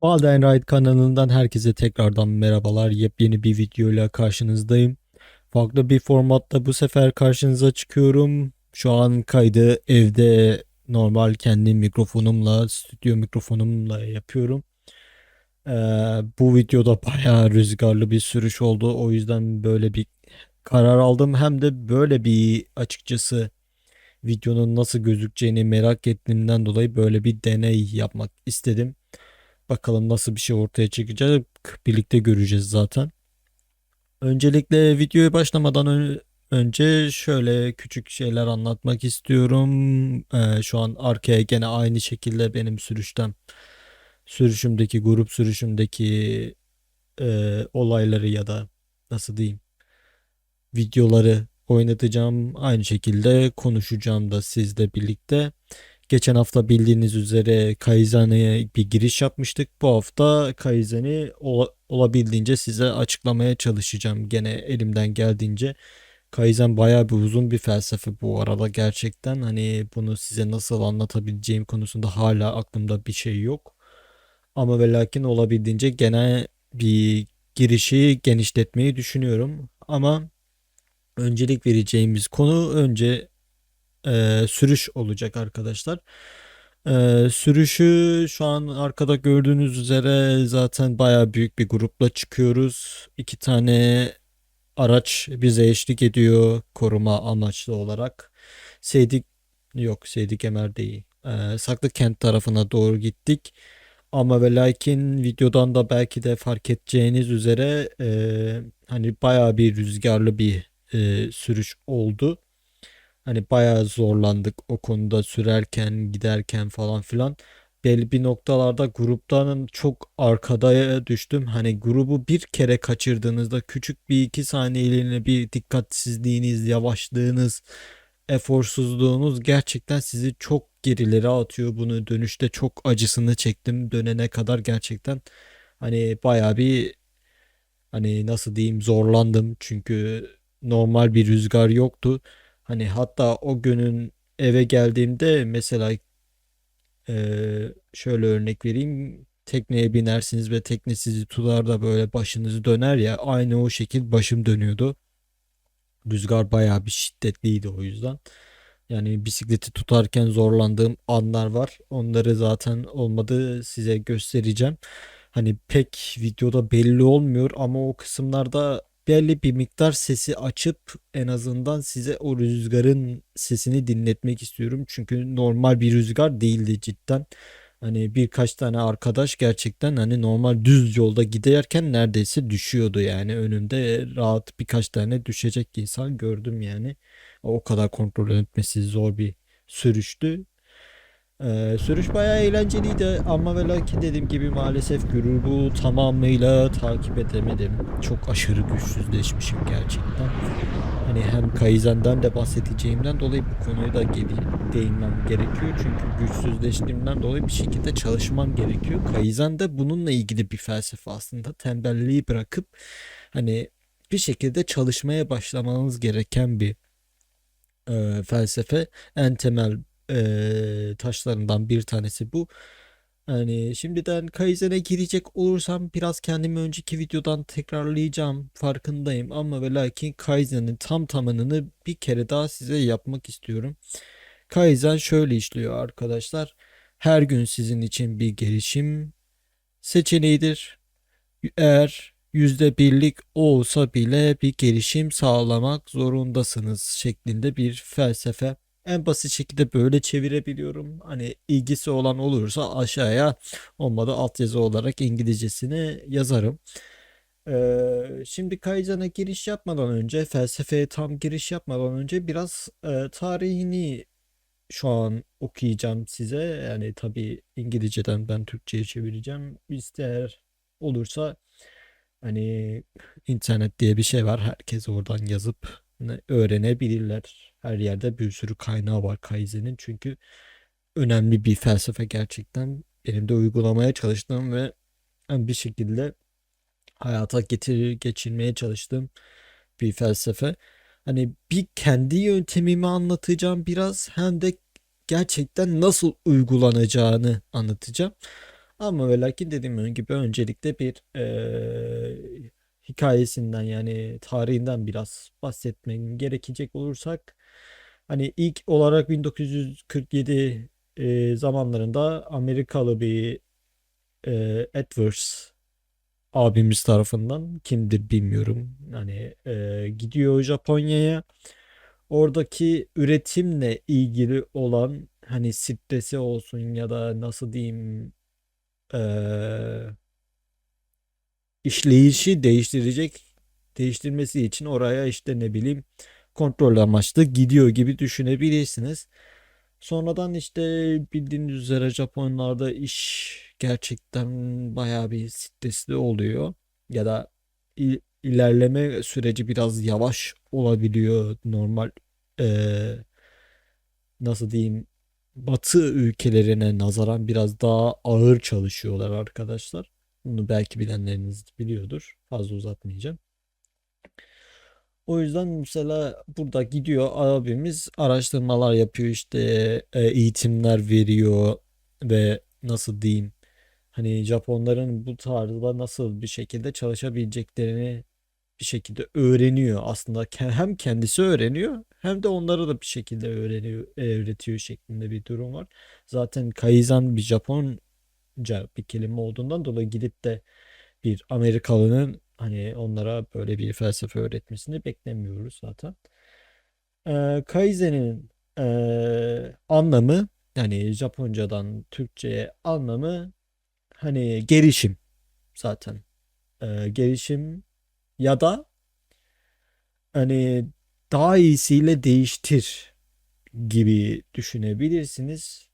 Alden Ride kanalından herkese tekrardan merhabalar. Yepyeni bir videoyla karşınızdayım. Farklı bir formatta bu sefer karşınıza çıkıyorum. Şu an kaydı evde normal kendi mikrofonumla, stüdyo mikrofonumla yapıyorum. Ee, bu videoda bayağı rüzgarlı bir sürüş oldu. O yüzden böyle bir karar aldım. Hem de böyle bir açıkçası videonun nasıl gözükeceğini merak ettiğimden dolayı böyle bir deney yapmak istedim. Bakalım nasıl bir şey ortaya çıkacak. Birlikte göreceğiz zaten. Öncelikle videoya başlamadan ön- önce şöyle küçük şeyler anlatmak istiyorum. Ee, şu an arkaya gene aynı şekilde benim sürüşten, sürüşümdeki, grup sürüşümdeki e, olayları ya da nasıl diyeyim videoları oynatacağım. Aynı şekilde konuşacağım da sizle birlikte. Geçen hafta bildiğiniz üzere Kaizen'e bir giriş yapmıştık. Bu hafta Kaizen'i ola- olabildiğince size açıklamaya çalışacağım. Gene elimden geldiğince. Kaizen bayağı bir uzun bir felsefe bu arada gerçekten. Hani bunu size nasıl anlatabileceğim konusunda hala aklımda bir şey yok. Ama ve lakin olabildiğince gene bir girişi genişletmeyi düşünüyorum. Ama öncelik vereceğimiz konu önce e, sürüş olacak arkadaşlar. E, sürüşü şu an arkada gördüğünüz üzere zaten bayağı büyük bir grupla çıkıyoruz. İki tane araç bize eşlik ediyor koruma amaçlı olarak. Seydik yok Seydik Emer değil. E, Saklı Kent tarafına doğru gittik. Ama ve lakin videodan da belki de fark edeceğiniz üzere e, hani bayağı bir rüzgarlı bir e, sürüş oldu. Hani bayağı zorlandık o konuda sürerken giderken falan filan. Belli bir noktalarda gruptan çok arkadaya düştüm. Hani grubu bir kere kaçırdığınızda küçük bir iki saniyeliğine bir dikkatsizliğiniz, yavaşlığınız, eforsuzluğunuz gerçekten sizi çok gerilere atıyor. Bunu dönüşte çok acısını çektim. Dönene kadar gerçekten hani bayağı bir Hani nasıl diyeyim zorlandım çünkü normal bir rüzgar yoktu. Hani hatta o günün eve geldiğimde mesela eee, şöyle örnek vereyim. Tekneye binersiniz ve tekne sizi tutar da böyle başınızı döner ya aynı o şekil başım dönüyordu. Rüzgar bayağı bir şiddetliydi o yüzden. Yani bisikleti tutarken zorlandığım anlar var. Onları zaten olmadı size göstereceğim. Hani pek videoda belli olmuyor ama o kısımlarda belli bir miktar sesi açıp en azından size o rüzgarın sesini dinletmek istiyorum. Çünkü normal bir rüzgar değildi cidden. Hani birkaç tane arkadaş gerçekten hani normal düz yolda giderken neredeyse düşüyordu yani önümde rahat birkaç tane düşecek insan gördüm yani. O kadar kontrol etmesi zor bir sürüştü. Ee, sürüş bayağı eğlenceliydi ama ve lakin dediğim gibi maalesef grubu tamamıyla takip edemedim. Çok aşırı güçsüzleşmişim gerçekten. Hani hem Kaizen'den de bahsedeceğimden dolayı bu konuyu da geri değinmem gerekiyor. Çünkü güçsüzleştiğimden dolayı bir şekilde çalışmam gerekiyor. Kaizen de bununla ilgili bir felsefe aslında. Tembelliği bırakıp hani bir şekilde çalışmaya başlamanız gereken bir e, felsefe. En temel e, taşlarından bir tanesi bu. Yani şimdiden Kaizen'e girecek olursam biraz kendimi önceki videodan tekrarlayacağım farkındayım ama ve lakin Kaizen'in tam tamamını bir kere daha size yapmak istiyorum. Kaizen şöyle işliyor arkadaşlar. Her gün sizin için bir gelişim seçeneğidir. Eğer yüzde birlik olsa bile bir gelişim sağlamak zorundasınız şeklinde bir felsefe. En basit şekilde böyle çevirebiliyorum. Hani ilgisi olan olursa aşağıya olmadı altyazı olarak İngilizcesini yazarım. Ee, şimdi Kaizen'e giriş yapmadan önce, felsefeye tam giriş yapmadan önce biraz e, tarihini şu an okuyacağım size. Yani tabii İngilizceden ben Türkçe'ye çevireceğim. İster olursa hani internet diye bir şey var. Herkes oradan yazıp öğrenebilirler. Her yerde bir sürü kaynağı var Kaizen'in. Çünkü önemli bir felsefe gerçekten. Benim de uygulamaya çalıştığım ve bir şekilde hayata getir geçirmeye çalıştığım bir felsefe. Hani bir kendi yöntemimi anlatacağım biraz hem de gerçekten nasıl uygulanacağını anlatacağım. Ama ve lakin dediğim gibi öncelikle bir eee, hikayesinden yani tarihinden biraz bahsetmem gerekecek olursak hani ilk olarak 1947 eee, zamanlarında Amerikalı bir eee Edwards abimiz tarafından kimdir bilmiyorum. Hani eee, gidiyor Japonya'ya. Oradaki üretimle ilgili olan hani stresi olsun ya da nasıl diyeyim eee, işleyişi değiştirecek değiştirmesi için oraya işte ne bileyim kontrol amaçlı gidiyor gibi düşünebilirsiniz. Sonradan işte bildiğiniz üzere Japonlarda iş gerçekten bayağı bir stresli oluyor ya da il- ilerleme süreci biraz yavaş olabiliyor normal eee, nasıl diyeyim Batı ülkelerine nazaran biraz daha ağır çalışıyorlar arkadaşlar. Bunu belki bilenleriniz biliyordur. Fazla uzatmayacağım. O yüzden mesela burada gidiyor abimiz araştırmalar yapıyor işte e, eğitimler veriyor ve nasıl diyeyim hani Japonların bu tarzda nasıl bir şekilde çalışabileceklerini bir şekilde öğreniyor. Aslında hem kendisi öğreniyor hem de onlara da bir şekilde öğreniyor, öğretiyor şeklinde bir durum var. Zaten Kaizen bir Japonca bir kelime olduğundan dolayı gidip de bir Amerikalının hani onlara böyle bir felsefe öğretmesini beklemiyoruz zaten. Ee, Kaizen'in ee, anlamı yani Japoncadan Türkçe'ye anlamı hani gelişim zaten. Ee, gelişim ya da hani daha iyisiyle değiştir gibi düşünebilirsiniz.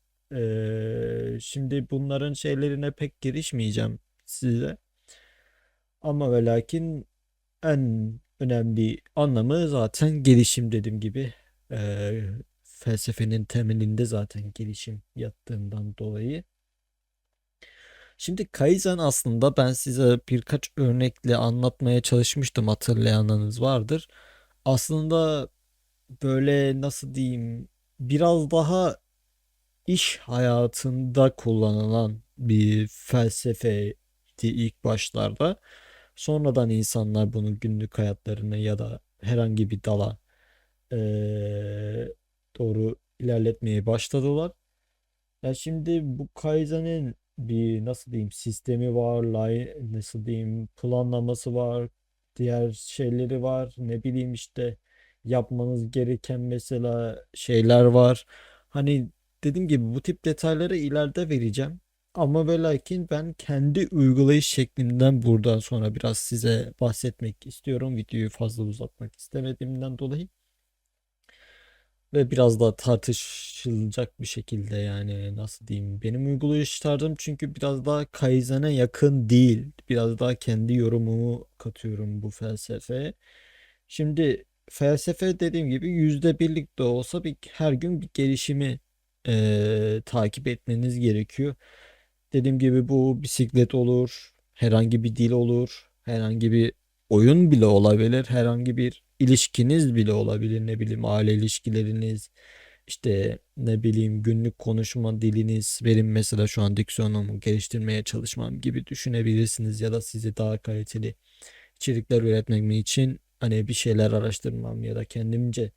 Şimdi bunların şeylerine pek girişmeyeceğim size. Ama ve lakin en önemli anlamı zaten gelişim dediğim gibi. Ee, felsefenin temelinde zaten gelişim yattığından dolayı. Şimdi Kaizen aslında ben size birkaç örnekle anlatmaya çalışmıştım hatırlayanlarınız vardır. Aslında böyle nasıl diyeyim biraz daha iş hayatında kullanılan bir felsefeydi ilk başlarda. Sonradan insanlar bunu günlük hayatlarına ya da herhangi bir dala eee, doğru ilerletmeye başladılar. Ya şimdi bu Kaizen'in bir nasıl diyeyim sistemi var, lay, nasıl diyeyim planlaması var, diğer şeyleri var. Ne bileyim işte yapmanız gereken mesela şeyler var. Hani dediğim gibi bu tip detayları ileride vereceğim. Ama ve lakin ben kendi uygulayış şeklimden buradan sonra biraz size bahsetmek istiyorum. Videoyu fazla uzatmak istemediğimden dolayı. Ve biraz daha tartışılacak bir şekilde yani nasıl diyeyim benim uygulayış tarzım çünkü biraz daha Kaizen'e yakın değil. Biraz daha kendi yorumumu katıyorum bu felsefeye. Şimdi felsefe dediğim gibi yüzde birlik de olsa bir, her gün bir gelişimi eee, takip etmeniz gerekiyor. Dediğim gibi bu bisiklet olur, herhangi bir dil olur, herhangi bir oyun bile olabilir, herhangi bir ilişkiniz bile olabilir, ne bileyim aile ilişkileriniz, işte ne bileyim günlük konuşma diliniz, benim mesela şu an diksiyonumu geliştirmeye çalışmam gibi düşünebilirsiniz ya da sizi daha kaliteli içerikler üretmem için hani bir şeyler araştırmam ya da kendimce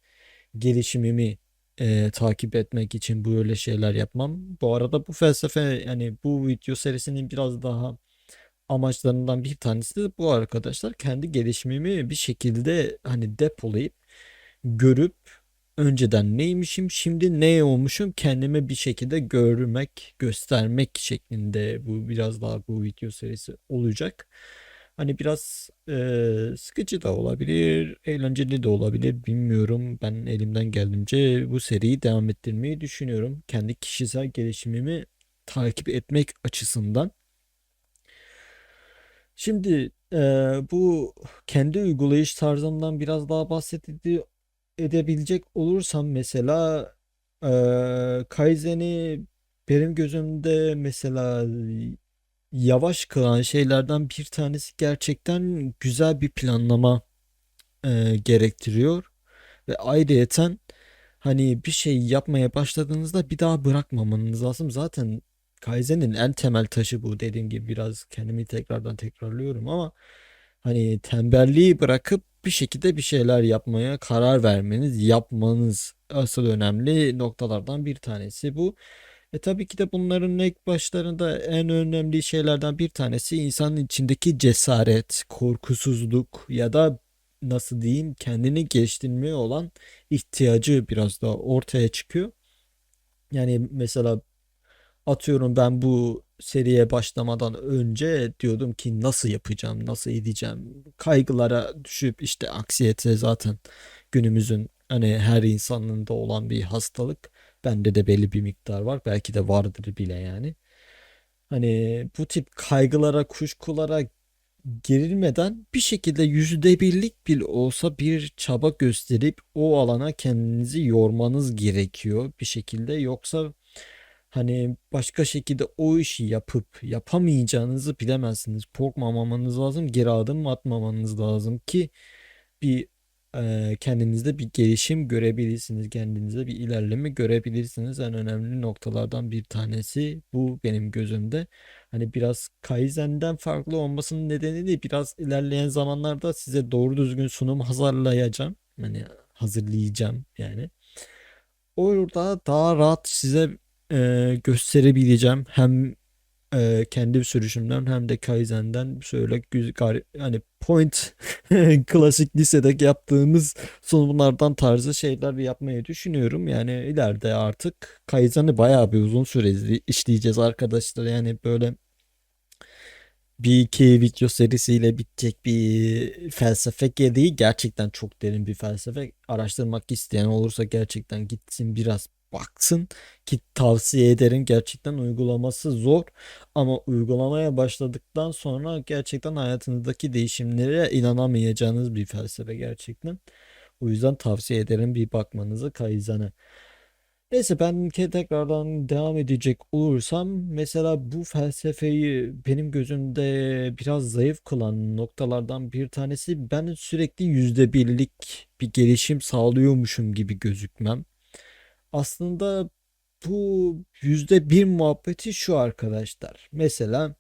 gelişimimi e, takip etmek için böyle şeyler yapmam. Bu arada bu felsefe yani bu video serisinin biraz daha amaçlarından bir tanesi de bu arkadaşlar. Kendi gelişimimi bir şekilde hani depolayıp görüp önceden neymişim şimdi ne olmuşum kendime bir şekilde görmek göstermek şeklinde bu biraz daha bu video serisi olacak. Hani biraz eee, sıkıcı da olabilir, eğlenceli de olabilir bilmiyorum. Ben elimden geldiğince bu seriyi devam ettirmeyi düşünüyorum. Kendi kişisel gelişimimi takip etmek açısından. Şimdi eee, bu kendi uygulayış tarzımdan biraz daha bahsedildi edebilecek olursam mesela eee Kaizen'i benim gözümde mesela yavaş kılan şeylerden bir tanesi gerçekten güzel bir planlama eee, gerektiriyor ve ayrıyeten hani bir şey yapmaya başladığınızda bir daha bırakmamanız lazım. Zaten Kaizen'in en temel taşı bu dediğim gibi biraz kendimi tekrardan tekrarlıyorum ama hani tembelliği bırakıp bir şekilde bir şeyler yapmaya karar vermeniz, yapmanız asıl önemli noktalardan bir tanesi bu. E tabii ki de bunların ilk başlarında en önemli şeylerden bir tanesi insanın içindeki cesaret, korkusuzluk ya da nasıl diyeyim kendini geliştirmeye olan ihtiyacı biraz da ortaya çıkıyor. Yani mesela atıyorum ben bu seriye başlamadan önce diyordum ki nasıl yapacağım, nasıl edeceğim. Kaygılara düşüp işte aksiyete zaten günümüzün hani her insanın da olan bir hastalık. Bende de belli bir miktar var. Belki de vardır bile yani. Hani bu tip kaygılara, kuşkulara gerilmeden bir şekilde yüzde birlik bile olsa bir çaba gösterip o alana kendinizi yormanız gerekiyor bir şekilde. Yoksa hani başka şekilde o işi yapıp yapamayacağınızı bilemezsiniz. Korkmamamanız lazım, geri adım atmamanız lazım ki bir kendinizde bir gelişim görebilirsiniz. Kendinizde bir ilerleme görebilirsiniz. En önemli noktalardan bir tanesi bu benim gözümde. Hani biraz Kaizen'den farklı olmasının nedeni de biraz ilerleyen zamanlarda size doğru düzgün sunum hazırlayacağım. Hani hazırlayacağım yani. Orada daha rahat size gösterebileceğim. Hem e, kendi sürüşümden hem de Kaizen'den şöyle güz gari- hani point klasik lisede yaptığımız sunumlardan tarzı şeyler yapmayı düşünüyorum. Yani ileride artık Kaizen'i bayağı bir uzun süre işleyeceğiz arkadaşlar. Yani böyle bir iki video serisiyle bitecek bir felsefe gereği gerçekten çok derin bir felsefe. Araştırmak isteyen olursa gerçekten gitsin biraz baksın ki tavsiye ederim. Gerçekten uygulaması zor ama uygulamaya başladıktan sonra gerçekten hayatınızdaki değişimlere inanamayacağınız bir felsefe gerçekten. O yüzden tavsiye ederim bir bakmanızı Kaizen'e. Neyse ben tekrardan devam edecek olursam mesela bu felsefeyi benim gözümde biraz zayıf kılan noktalardan bir tanesi ben sürekli yüzde birlik bir gelişim sağlıyormuşum gibi gözükmem. Aslında bu yüzde bir muhabbeti şu arkadaşlar. Mesela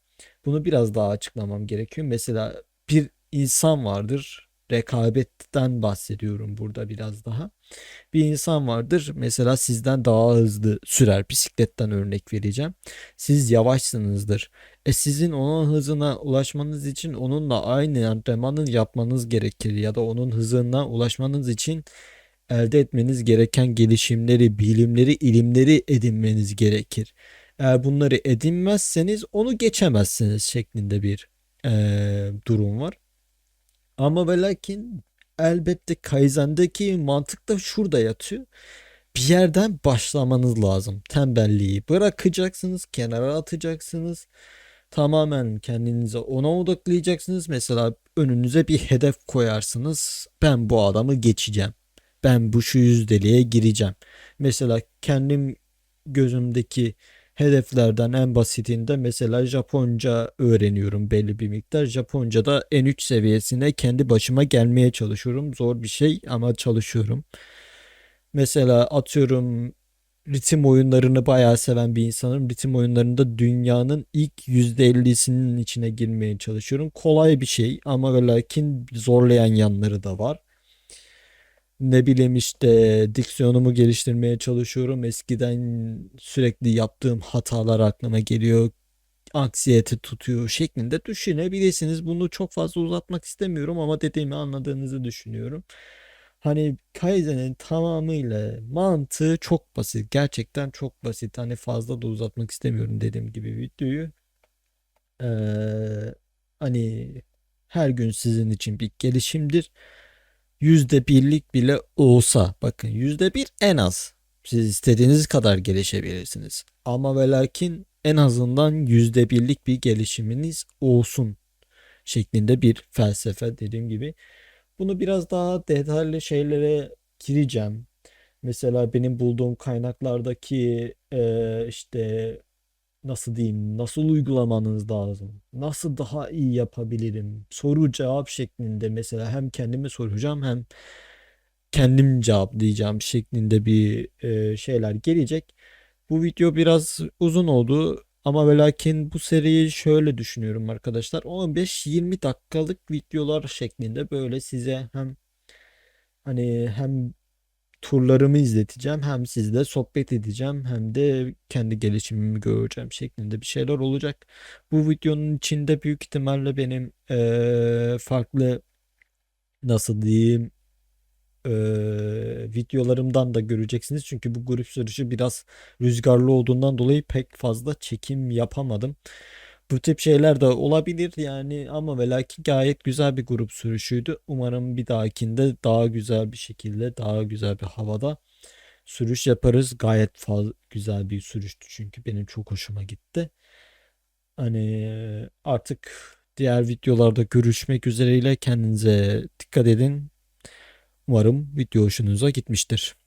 bunu biraz daha açıklamam gerekiyor. Mesela bir insan vardır. Rekabetten bahsediyorum burada biraz daha. Bir insan vardır mesela sizden daha hızlı sürer. Bisikletten örnek vereceğim. Siz yavaşsınızdır. E sizin onun hızına ulaşmanız için onunla aynı antrenmanı yapmanız gerekir ya da onun hızına ulaşmanız için elde etmeniz gereken gelişimleri, bilimleri, ilimleri edinmeniz gerekir. Eğer bunları edinmezseniz onu geçemezsiniz şeklinde bir eee, durum var. Ama ve lakin elbette Kaizen'deki mantık da şurada yatıyor. Bir yerden başlamanız lazım. Tembelliği bırakacaksınız, kenara atacaksınız. Tamamen kendinize ona odaklayacaksınız. Mesela önünüze bir hedef koyarsınız. Ben bu adamı geçeceğim. Ben bu şu yüzdeliğe gireceğim. Mesela kendim gözümdeki hedeflerden en basitinde mesela Japonca öğreniyorum belli bir miktar. Japonca'da N3 seviyesine kendi başıma gelmeye çalışıyorum. Zor bir şey ama çalışıyorum. Mesela atıyorum ritim oyunlarını bayağı seven bir insanım. Ritim oyunlarında dünyanın ilk %50'sinin içine girmeye çalışıyorum. Kolay bir şey ama ve lakin zorlayan yanları da var. Ne bileyim işte diksiyonumu geliştirmeye çalışıyorum. Eskiden sürekli yaptığım hatalar aklıma geliyor. Anksiyete tutuyor şeklinde düşünebilirsiniz. Bunu çok fazla uzatmak istemiyorum ama dediğimi anladığınızı düşünüyorum. Hani Kaizen'in tamamıyla mantığı çok basit. Gerçekten çok basit. Hani fazla da uzatmak istemiyorum dediğim gibi videoyu. Ee, hani her gün sizin için bir gelişimdir. Yüzde birlik bile olsa bakın yüzde bir en az siz istediğiniz kadar gelişebilirsiniz. Ama ve lakin en azından yüzde birlik bir gelişiminiz olsun şeklinde bir felsefe dediğim gibi. Bunu biraz daha detaylı şeylere gireceğim. Mesela benim bulduğum kaynaklardaki e, işte nasıl diyeyim, nasıl uygulamanız lazım? Nasıl daha iyi yapabilirim? Soru cevap şeklinde mesela hem kendime soracağım hem kendim cevaplayacağım şeklinde bir e, şeyler gelecek. Bu video biraz uzun oldu. Ama ve lakin bu seriyi şöyle düşünüyorum arkadaşlar. 15-20 dakikalık videolar şeklinde böyle size hem hani hem turlarımı izleteceğim hem sizle sohbet edeceğim hem de kendi gelişimimi göreceğim şeklinde bir şeyler olacak. Bu videonun içinde büyük ihtimalle benim eee, farklı nasıl diyeyim eee, videolarımdan da göreceksiniz. Çünkü bu grup sürüşü biraz rüzgarlı olduğundan dolayı pek fazla çekim yapamadım. Bu tip şeyler de olabilir yani ama ve lakin gayet güzel bir grup sürüşüydü. Umarım bir dahakinde daha güzel bir şekilde, daha güzel bir havada sürüş yaparız. Gayet fazla güzel bir sürüştü çünkü benim çok hoşuma gitti. Hani artık diğer videolarda görüşmek üzereyle kendinize dikkat edin. Umarım video hoşunuza gitmiştir.